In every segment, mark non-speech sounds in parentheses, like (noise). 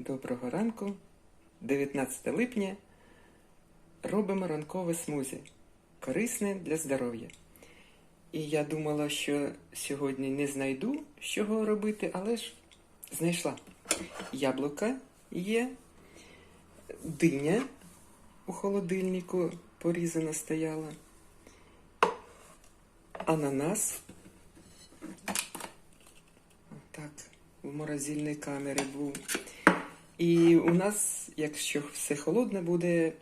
Доброго ранку, 19 липня. Робимо ранкове смузі. Корисне для здоров'я. І я думала, що сьогодні не знайду, з чого робити, але ж знайшла. Яблука є, диня у холодильнику порізана стояла, ананас. Так, в морозильній камері був. І у нас, якщо все холодне, буде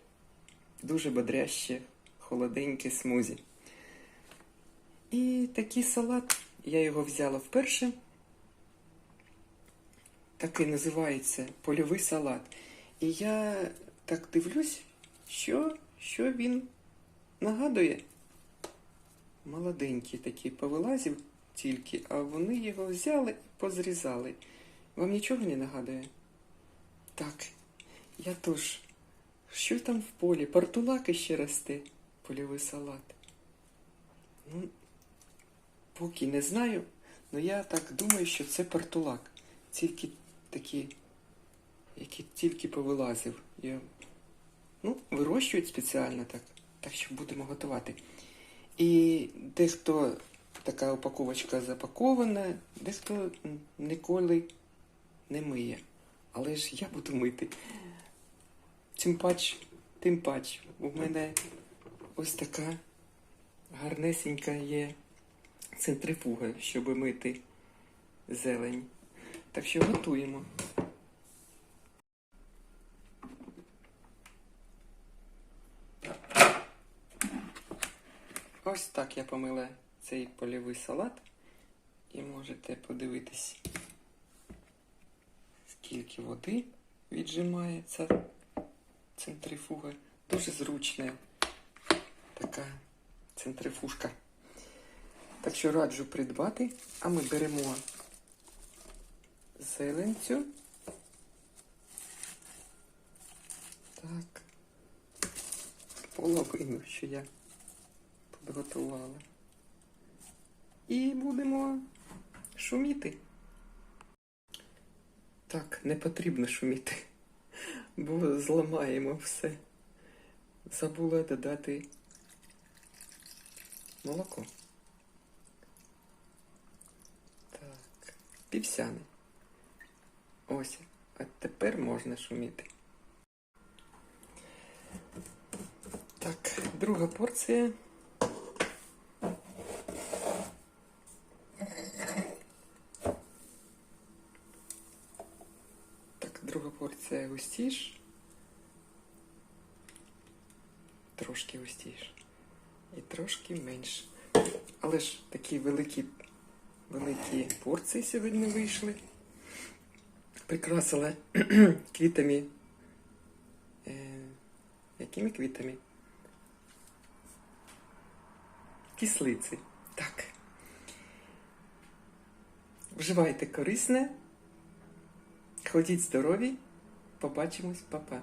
дуже бодряще, холоденьке смузі. І такий салат, я його взяла вперше. Такий називається польовий салат. І я так дивлюсь, що, що він нагадує. Молоденький такий повилазив тільки, а вони його взяли і позрізали. Вам нічого не нагадує? Так, я теж. Що там в полі? Портулак іще росте, польовий салат. Ну, поки не знаю, але я так думаю, що це портулак. Тільки такі, які тільки повилазив. Я, ну, вирощують спеціально так, так що будемо готувати. І дехто така упаковочка запакована, дехто ніколи не миє. Але ж я буду мити. Тим пач, тим пач. У мене ось така гарнесенька є центрифуга, щоб мити зелень. Так що готуємо. Ось так я помила цей польовий салат. І можете подивитись, скільки води віджимається центрифуга. Дуже зручна така центрифужка. Так що раджу придбати, а ми беремо зеленцю. Так. Половину, що я підготувала. І будемо шуміти. Так, не потрібно шуміти, бо зламаємо все. Забула додати молоко. Так, півсяне. Ось, а тепер можна шуміти. Так, друга порція. Так, друга порція густіш. Трошки густіш. І трошки менше. Але ж такі великі, великі порції сьогодні вийшли. Прикрасила (clears throat) квітами. Е, якими квітами? Кислиці. Так. Вживайте корисне. Ходіть здорові. Побачимось, Па-па.